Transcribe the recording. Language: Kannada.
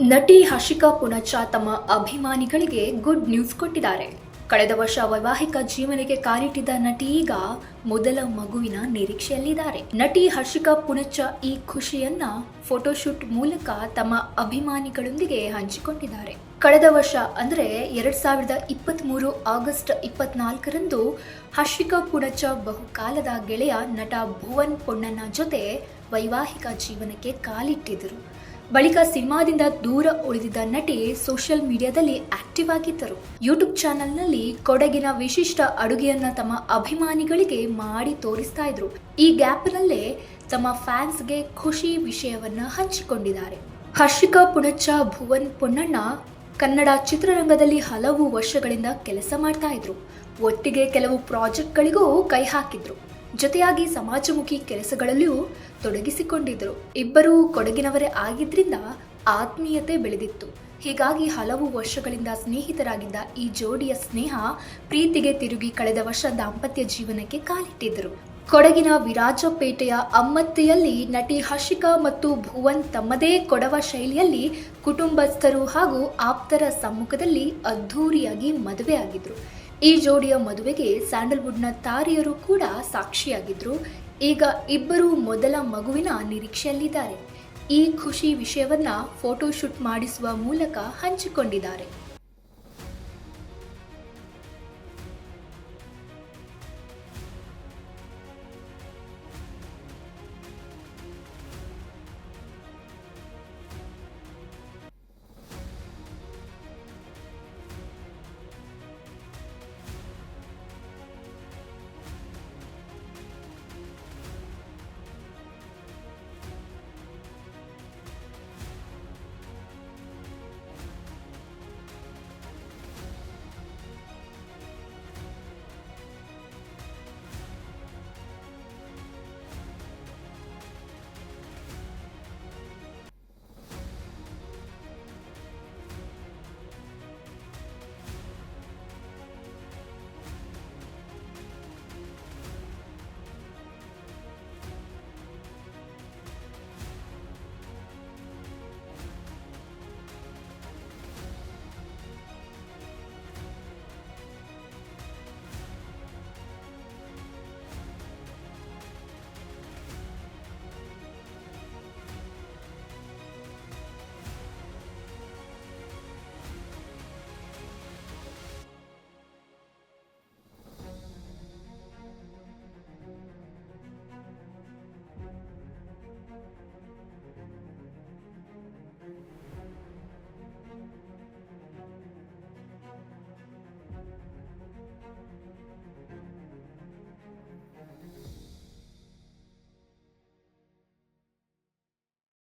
ನಟಿ ಹರ್ಷಿಕಾ ಪುಣಚ ತಮ್ಮ ಅಭಿಮಾನಿಗಳಿಗೆ ಗುಡ್ ನ್ಯೂಸ್ ಕೊಟ್ಟಿದ್ದಾರೆ. ಕಳೆದ ವರ್ಷ ವೈವಾಹಿಕ ಜೀವನಕ್ಕೆ ಕಾಲಿಟ್ಟಿದ್ದ ನಟಿ ಈಗ ಮೊದಲ ಮಗುವಿನ ನಿರೀಕ್ಷೆಯಲ್ಲಿದ್ದಾರೆ. ನಟಿ ಹರ್ಷಿಕಾ ಪುಣಚ ಈ ಖುಷಿಯನ್ನ ಫೋಟೋಶೂಟ್ ಮೂಲಕ ತಮ್ಮ ಅಭಿಮಾನಿಗಳೊಂದಿಗೆ ಹಂಚಿಕೊಂಡಿದ್ದಾರೆ. ಕಳೆದ ವರ್ಷ, ಅಂದ್ರೆ ಎರಡ್ ಸಾವಿರದ ಇಪ್ಪತ್ತ್ ಮೂರು ಆಗಸ್ಟ್ ಇಪ್ಪತ್ನಾಲ್ಕರಂದು ಹರ್ಷಿಕಾ ಪುಣಚ ಬಹುಕಾಲದ ಗೆಳೆಯ ನಟ ಭುವನ್ ಪೊಣ್ಣನ ಜೊತೆ ವೈವಾಹಿಕ ಜೀವನಕ್ಕೆ ಕಾಲಿಟ್ಟಿದ್ದರು. ಬಳಿಕ ಸಿನಿಮಾದಿಂದ ದೂರ ಉಳಿದಿದ್ದ ನಟಿ ಸೋಷಿಯಲ್ ಮೀಡಿಯಾದಲ್ಲಿ ಆಕ್ಟಿವ್ ಆಗಿದ್ದರು. ಯೂಟ್ಯೂಬ್ ಚಾನೆಲ್ನಲ್ಲಿ ಕೊಡಗಿನ ವಿಶಿಷ್ಟ ಅಡುಗೆಯನ್ನ ತಮ್ಮ ಅಭಿಮಾನಿಗಳಿಗೆ ಮಾಡಿ ತೋರಿಸ್ತಾ ಇದ್ರು. ಈ ಗ್ಯಾಪ್ನಲ್ಲೇ ತಮ್ಮ ಫ್ಯಾನ್ಸ್ಗೆ ಖುಷಿ ವಿಷಯವನ್ನ ಹಂಚಿಕೊಂಡಿದ್ದಾರೆ. ಹರ್ಷಿಕಾ ಪುಣಚ್ಚ, ಭುವನ್ ಪೊನ್ನಣ್ಣ ಕನ್ನಡ ಚಿತ್ರರಂಗದಲ್ಲಿ ಹಲವು ವರ್ಷಗಳಿಂದ ಕೆಲಸ ಮಾಡ್ತಾ ಇದ್ರು. ಒಟ್ಟಿಗೆ ಕೆಲವು ಪ್ರಾಜೆಕ್ಟ್ಗಳಿಗೂ ಕೈ ಹಾಕಿದ್ರು. ಜೊತೆಯಾಗಿ ಸಮಾಜಮುಖಿ ಕೆಲಸಗಳಲ್ಲಿಯೂ ತೊಡಗಿಸಿಕೊಂಡಿದ್ದರು. ಇಬ್ಬರೂ ಕೊಡಗಿನವರೇ ಆಗಿದ್ರಿಂದ ಆತ್ಮೀಯತೆ ಬೆಳೆದಿತ್ತು. ಹೀಗಾಗಿ ಹಲವು ವರ್ಷಗಳಿಂದ ಸ್ನೇಹಿತರಾಗಿದ್ದ ಈ ಜೋಡಿಯ ಸ್ನೇಹ ಪ್ರೀತಿಗೆ ತಿರುಗಿ ಕಳೆದ ವರ್ಷ ದಾಂಪತ್ಯ ಜೀವನಕ್ಕೆ ಕಾಲಿಟ್ಟಿದ್ದರು. ಕೊಡಗಿನ ವಿರಾಜಪೇಟೆಯ ಅಮ್ಮತ್ತಿಯಲ್ಲಿ ನಟಿ ಹರ್ಷಿಕಾ ಮತ್ತು ಭುವನ್ ತಮ್ಮದೇ ಕೊಡವ ಶೈಲಿಯಲ್ಲಿ ಕುಟುಂಬಸ್ಥರು ಹಾಗೂ ಆಪ್ತರ ಸಮ್ಮುಖದಲ್ಲಿ ಅದ್ಧೂರಿಯಾಗಿ ಮದುವೆಯಾಗಿದ್ರು ಈ ಜೋಡಿಯ ಮದುವೆಗೆ ಸ್ಯಾಂಡಲ್ವುಡ್ನ ತಾರಿಯರು ಕೂಡ ಸಾಕ್ಷಿಯಾಗಿದ್ರು. ಈಗ ಇಬ್ಬರು ಮೊದಲ ಮಗುವಿನ ನಿರೀಕ್ಷೆಯಲ್ಲಿದ್ದಾರೆ. ಈ ಖುಷಿ ವಿಷಯವನ್ನ ಫೋಟೋಶೂಟ್ ಮಾಡಿಸುವ ಮೂಲಕ ಹಂಚಿಕೊಂಡಿದ್ದಾರೆ.